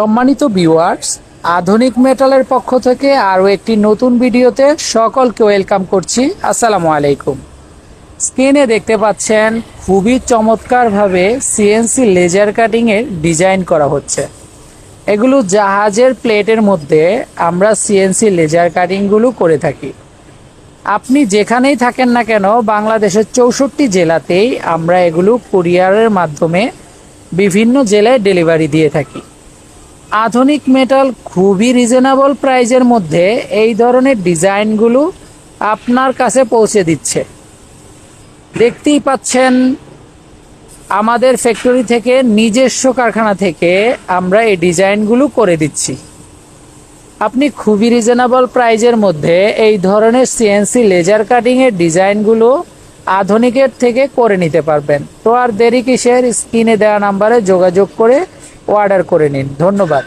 সম্মানিত ভিউয়ার্স আধুনিক মেটালের পক্ষ থেকে আরও একটি নতুন ভিডিওতে সকলকে ওয়েলকাম করছি। আসসালামু আলাইকুম। স্ক্রিনে দেখতে পাচ্ছেন, খুবই চমৎকারভাবে সিএনসি লেজার কাটিংয়ের ডিজাইন করা হচ্ছে। এগুলো জাহাজের প্লেটের মধ্যে আমরা সিএনসি লেজার কাটিংগুলো করে থাকি। আপনি যেখানেই থাকেন না কেন, বাংলাদেশের চৌষট্টি জেলাতেই আমরা এগুলো কুরিয়ারের মাধ্যমে বিভিন্ন জেলায় ডেলিভারি দিয়ে থাকি। আধুনিক মেটাল খুবই রিজনেবল প্রাইজের মধ্যে এই ধরনের ডিজাইনগুলো আপনার কাছে পৌঁছে দিচ্ছে। দেখতেই পাচ্ছেন, আমাদের ফ্যাক্টরি থেকে, নিজস্ব কারখানা থেকে আমরা এই ডিজাইনগুলো করে দিচ্ছি। আপনি খুবই রিজনেবল প্রাইজের মধ্যে এই ধরনের সিএনসি লেজার কাটিংয়ের ডিজাইনগুলো আধুনিকের থেকে করে নিতে পারবেন। তো আর দেরি কিসের? স্ক্রিনে দেওয়া নাম্বারে যোগাযোগ করে অর্ডার করে নিন। ধন্যবাদ।